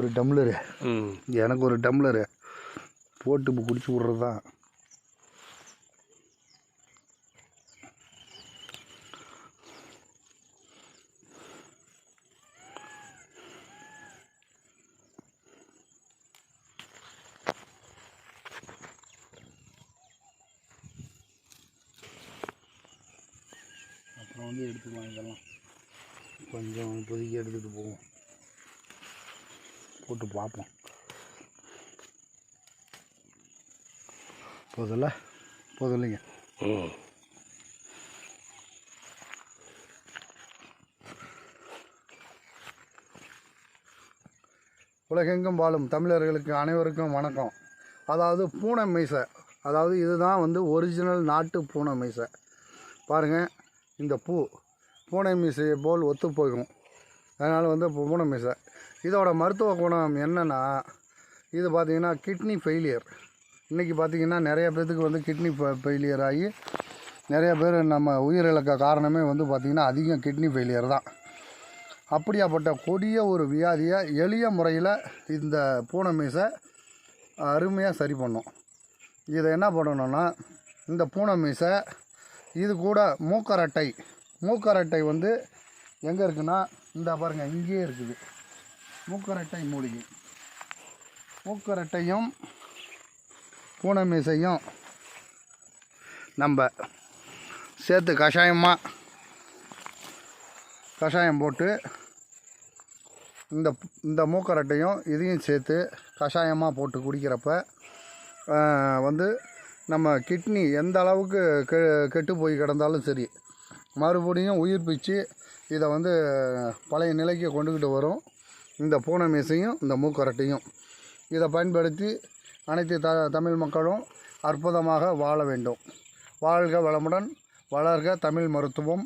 ஒரு டம்ளரு. எனக்கு ஒரு டம்ளரு. போட்டு இப்போ குடிச்சு விட்றது தான் அப்புறம் வந்து எடுத்துக்கலாம் இதெல்லாம். கொஞ்சம் இப்போதைக்கு எடுத்துகிட்டு போவோம். போட்டு பார்ப்போம். போதில்ல போதும் இல்லைங்க. உலகெங்கும் வாழும் தமிழர்களுக்கு அனைவருக்கும் வணக்கம். அதாவது பூனை மீசை. அதாவது இதுதான் வந்து ஒரிஜினல் நாட்டு பூனை மீசை. பாருங்கள் இந்த பூ. பூனை மீசையை போல் ஒத்து போகும் அதனால் வந்து பூ- பூனை மீசை இதோட மருத்துவ குணம் என்னென்னா இது பார்த்திங்கன்னா கிட்னி ஃபெயிலியர் இன்றைக்கி பார்த்திங்கன்னா நிறைய பேர்த்துக்கு வந்து கிட்னி ஃபெயிலியர் ஆகி நிறைய பேர் நம்ம உயிரிழக்க காரணமே வந்து பார்த்திங்கன்னா அதிகம் கிட்னி ஃபெயிலியர் தான். அப்படியாப்பட்ட கொடிய ஒரு வியாதியை எளிய முறையில் இந்த பூனை மீசை அருமையாக சரி பண்ணும். இதை என்ன பண்ணணும்னா இந்த பூனை மீசை இது கூட மூக்கரட்டை மூக்கரட்டை வந்து எங்கே இருக்குன்னா இந்த பாருங்கள் இங்கேயே இருக்குது. மூக்கரட்டை மூலிகை. மூக்கரட்டையும் பூனை மீசையும் நம்ம சேர்த்து கஷாயமாக கஷாயம் போட்டு இந்த இந்த மூக்கரட்டையும் இதையும் சேர்த்து கஷாயமாக போட்டு குடிக்கிறப்ப வந்து நம்ம கிட்னி எந்த அளவுக்கு கெ கெட்டு போய் கிடந்தாலும் சரி மறுபடியும் உயிர் பிச்சு இதை வந்து பழைய நிலைக்கு கொண்டுக்கிட்டு வரும். இந்த பூனை மீசையும் இந்த மூக்கரட்டையும். இதை பயன்படுத்தி அனைத்து த தமிழ் மக்களும் அற்புதமாக வாழ வேண்டும். வாழ்க வளமுடன் வளர்க தமிழ் மருத்துவம்.